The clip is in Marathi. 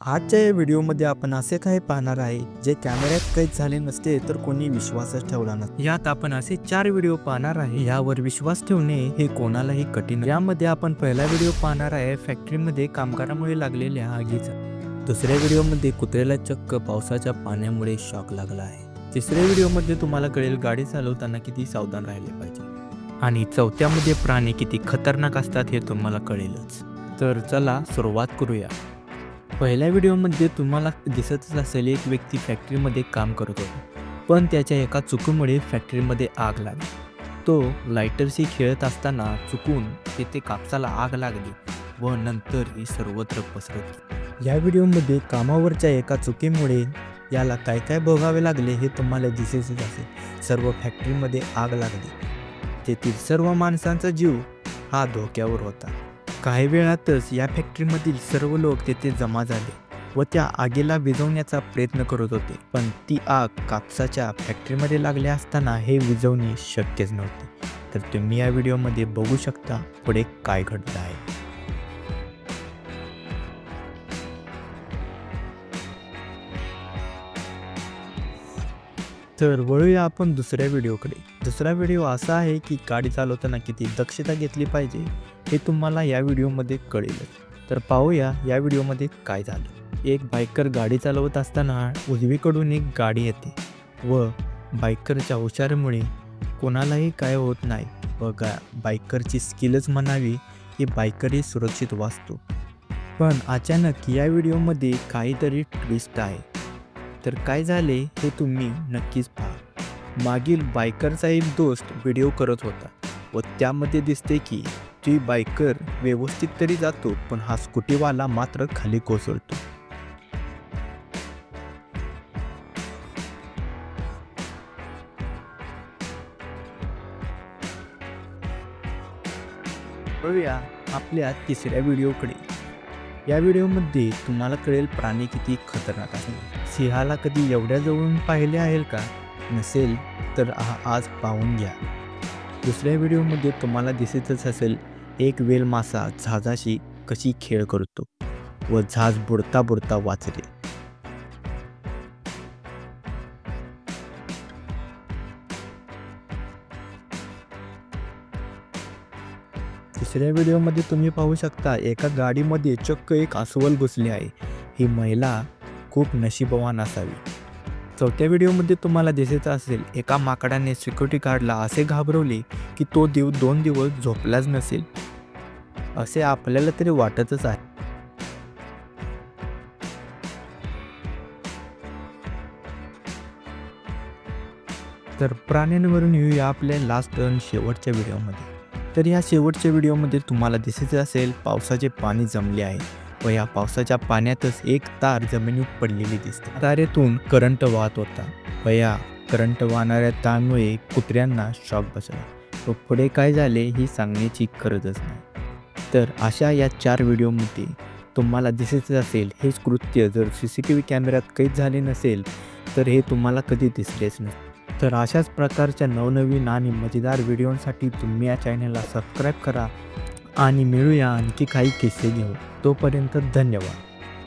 आजच्या या व्हिडिओमध्ये आपण असे काही पाहणार आहे जे कॅमेऱ्यात कैद झाले नसते तर कोणी विश्वासच ठेवला नसतो. यात आपण असे चार व्हिडिओ पाहणार आहे यावर विश्वास ठेवणे हे कोणालाही कठीण यामध्ये आपण पहिला व्हिडिओ पाहणार आहे फॅक्टरीमध्ये कामगारामुळे लागलेल्या आगीचा. दुसऱ्या व्हिडिओमध्ये कुत्र्याला चक्क पावसाच्या पाण्यामुळे शॉक लागला आहे. तिसऱ्या व्हिडिओमध्ये तुम्हाला कळेल गाडी चालवताना किती सावधान राहिले पाहिजे. आणि चौथ्यामध्ये प्राणी किती खतरनाक असतात हे तुम्हाला कळेलच. तर चला सुरुवात करूया. पहिल्या व्हिडिओमध्ये तुम्हाला दिसतच असेल एक व्यक्ती फॅक्टरीमध्ये काम करत होता. पण त्याच्या एका चुकीमुळे फॅक्टरीमध्ये आग लागली. तो लायटरशी खेळत असताना चुकून तेथे कापसाला आग लागली व नंतर ही सर्वत्र पसरत या व्हिडिओमध्ये कामावरच्या एका चुकीमुळे याला काय काय भोगावे लागले हे तुम्हाला दिसेच असेल. सर्व फॅक्टरीमध्ये आग लागली. तेथील सर्व माणसांचा जीव हा धोक्यावर होता. काही वेळातच या फॅक्टरीमधील सर्व लोक तेथे जमा झाले व त्या आगीला विझवण्याचा प्रयत्न करत होते. पण ती आग कापसाच्या फॅक्टरीमध्ये लागल्या असताना हे विझवणे शक्यच नव्हते. तर तुम्ही या व्हिडिओमध्ये बघू शकता पुढे काय घडलं आहे. तर वळूया आपण दुसऱ्या व्हिडिओकडे. दुसरा व्हिडिओ असा आहे की गाडी चालवताना किती दक्षता घेतली पाहिजे हे तुम्हाला या व्हिडिओमध्ये कळेलच तर पाहूया या व्हिडिओमध्ये काय झालं. एक बायकर गाडी चालवत असताना उजवीकडून एक गाडी येते व बायकरच्या हुशारीमुळे कोणालाही काय होत नाही. व गा बायकरची स्किलच म्हणावी की बायकरही सुरक्षित वाचतो पण अचानक या व्हिडिओमध्ये काहीतरी ट्विस्ट आहे. तर काय झाले हे तुम्ही नक्कीच पहा. मागील बायकरचा एक दोस्त व्हिडिओ करत होता व त्यामध्ये दिसते की ती बायकर व्यवस्थित तरी जातो पण हा स्कूटीवाला मात्र खाली कोसळतो. बघूया आपल्या तिसऱ्या व्हिडिओकडे. या व्हिडिओमध्ये तुम्हाला कळेल प्राणी किती खतरनाक आहे. सिंहाला कधी एवढ्या जवळून पाहिले आहे का? नसेल तर हा आज पाहून घ्या. दुसऱ्या व्हिडिओमध्ये तुम्हाला दिसतच असेल एक वेल मासा जहाजाशी कशी खेळ करतो व जहाज बुडता बुडता वाचते. तिसऱ्या व्हिडिओमध्ये तुम्ही पाहू शकता एका गाडीमध्ये चक्क एक अस्वल घुसली आहे. ही महिला खूप नशीबवान असावी. चौथ्या व्हिडिओमध्ये तुम्हाला दिसायचं असेल एका माकडाने सिक्युरिटी गार्डला असे घाबरवले की तो दिव दोन दिवस झोपलाच नसेल. असे आपल्याला तरी वाटतच आहे. तर प्राण्यांवरून येऊया आपल्या लास्ट टर्न शेवटच्या व्हिडिओमध्ये. तर या शेवटच्या व्हिडिओमध्ये तुम्हाला दिसत असेल पावसाचे पाणी जमले आहे. व या पावसाच्या पाण्यातच एक तार जमिनीत पडलेली दिसते. तारेतून करंट वाहत होता. व या करंट वाहणाऱ्या तारमुळे कुत्र्यांना शॉक बसला. व पुढे काय झाले ही सांगण्याची गरजच नाही. तर अशा या चार व्हिडिओमध्ये तुम्हाला दिसत असेल हेच कृत्य जर सी सी टी व्ही कॅमेऱ्यात कैद झाले नसेल तर हे तुम्हाला कधी दिसलेच नसते. तर अशाच प्रकारच्या नवनवीन आणि मजेदार व्हिडिओसाठी तुम्ही या चॅनलला सबस्क्राईब करा आणि मिळूया आणखी काही किस्से घेऊ तोपर्यंत धन्यवाद.